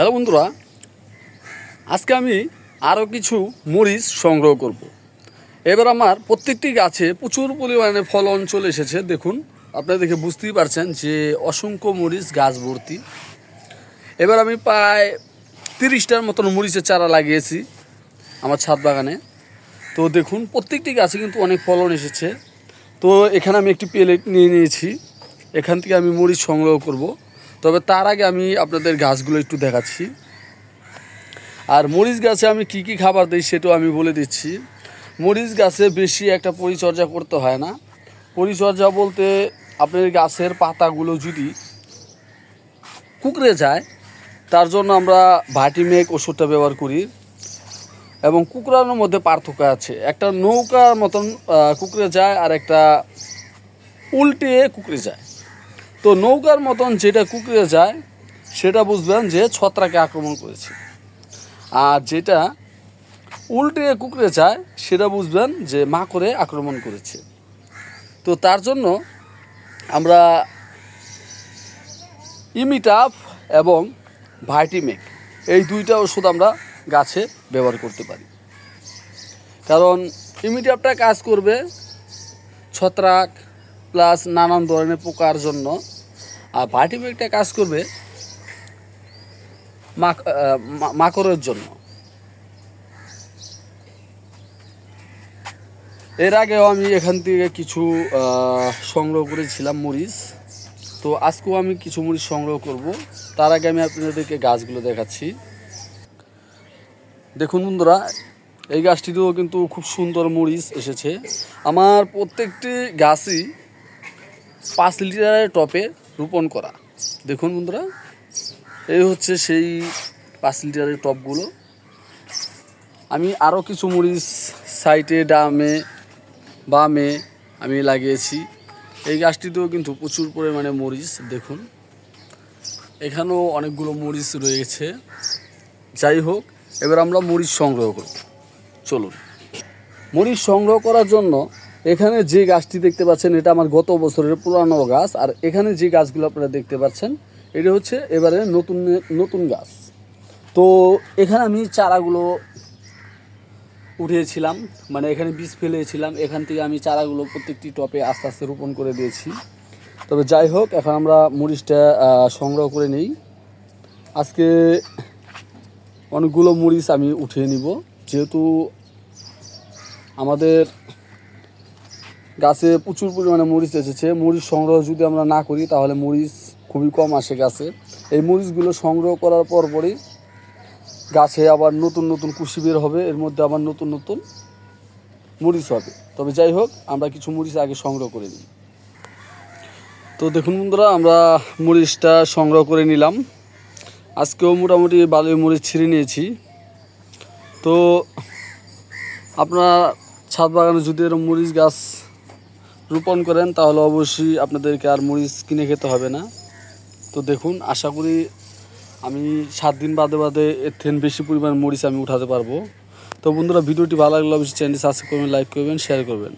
Hello বন্ধুরা, আজকে আমি আরও কিছু মরিচ সংগ্রহ করব। এবার আমার প্রত্যেকটি গাছে প্রচুর পরিমাণে ফলন চলে এসেছে, দেখুন, আপনারা দেখে বুঝতেই পারছেন যে অসংখ্য মরিচ গাছ ভর্তি। এবার আমি প্রায় তিরিশটার মতন মরিচের চারা লাগিয়েছি আমার ছাদ বাগানে। তো দেখুন, প্রত্যেকটি গাছে কিন্তু অনেক ফলন এসেছে। তো এখানে আমি একটি প্লেট নিয়ে নিয়েছি, এখান থেকে আমি মরিচ সংগ্রহ করব। তবে তার আগে আমি আপনাদের গাছগুলো একটু দেখাচ্ছি। আর মরিচ গাছে আমি কি কি খাবার দিই সেটাও আমি বলে দিচ্ছি। মরিচ গাছে বেশি একটা পরিচর্যা করতে হয় না। পরিচর্যা বলতে আপনার গাছের পাতাগুলো যদি কুকড়ে যায়, তার জন্য আমরা ভাটিমেক ওষুধটা ব্যবহার করি এবং কুকড়ানোর মধ্যে পার্থক্য আছে। একটা নৌকার মতন কুকড়ে যায় আর একটা উল্টে কুকড়ে যায়। তো নৌকার মতন যেটা কুকড়ে যায়, সেটা বুঝবেন যে ছত্রাকে আক্রমণ করেছে। আর যেটা উল্টে কুকড়ে যায়, সেটা বুঝবেন যে মা করে আক্রমণ করেছে। তো তার জন্য আমরা ইমিটাফ এবং ভাইটিমেক, এই দুইটা ওষুধ আমরা গাছে ব্যবহার করতে পারি। কারণ ইমিটাপটা কাজ করবে ছত্রাক প্লাস নানান ধরনের পোকার জন্য। আর ভাইটিমেকটা কাজ করবে মাক- মাকড়ের জন্য। এর আগেও আমি এখান থেকে কিছু সংগ্রহ করেছিলাম মরিচ। তো আজকেও আমি কিছু মরিচ সংগ্রহ করব। তার আগে আমি আপনাদেরকে গাছগুলো দেখাচ্ছি। দেখুন বন্ধুরা, এই গাছটিতেও কিন্তু খুব সুন্দর মরিচ এসেছে। আমার প্রত্যেকটি গাছই পাঁচ লিটারের টপে রোপণ করা। দেখুন বন্ধুরা, এই হচ্ছে সেই পাঁচ লিটারের টপগুলো। আমি আরও কিছু মরিচ সাইটে, ডামে, বামে আমি লাগিয়েছি। এই গাছটিতেও কিন্তু প্রচুর পরিমাণে মরিচ, দেখুন। এখানেও অনেকগুলো মরিচ রয়েছে। যাই হোক, এবার আমরা মরিচ সংগ্রহ করব। চলুন। মরিচ সংগ্রহ করার জন্য এখানে যে গাছটি দেখতে পাচ্ছেন, এটা আমার গত বছরের পুরানো গাছ। আর এখানে যে গাছগুলো আপনারা দেখতে পাচ্ছেন, এটা হচ্ছে এবারে নতুন নতুন গাছ। তো এখানে আমি চারাগুলো উঠিয়েছিলাম মানে এখানে বীজ ফেলেছিলাম। এখান থেকে আমি চারাগুলো প্রত্যেকটি টপে আস্তে আস্তে রোপণ করে দিয়েছি। তবে যাই হোক, এখন আমরা মরিচটা সংগ্রহ করে নিই। আজকে অনেকগুলো মরিচ আমি উঠিয়ে নিব। যেহেতু আমাদের গাছে প্রচুর পরিমাণে মরিচ এসেছে। মরিচ সংগ্রহ যদি আমরা না করি, তাহলে মরিচ খুবই কম আসে গাছে। এই মরিচগুলো সংগ্রহ করার পর পরই গাছে আবার নতুন নতুন কুশি বের হবে, এর মধ্যে আবার নতুন নতুন মরিচ হবে। তবে যাই হোক, আমরা কিছু মরিচ আগে সংগ্রহ করে নিই। তো দেখুন বন্ধুরা, আমরা মরিচটা সংগ্রহ করে নিলাম। আজকেও মোটামুটি ভালোই মরিচ ছিঁড়ে নিয়েছি। তো আপনার ছাদ বাগানে যদি এরকম মরিচ গাছ রোপণ করেন, তাহলে অবশ্যই আপনাদেরকে আর মরিচ কিনে খেতে হবে না। তো দেখুন, আশা করি আমি সাত দিন বাদে বাদে এর থেকে বেশি পরিমাণ মরিচ আমি উঠাতে পারব। তো বন্ধুরা, ভিডিওটি ভালো লাগলে অবশ্যই চ্যানেলটি সাবস্ক্রাইব করবেন লাইক করবেন শেয়ার করবেন।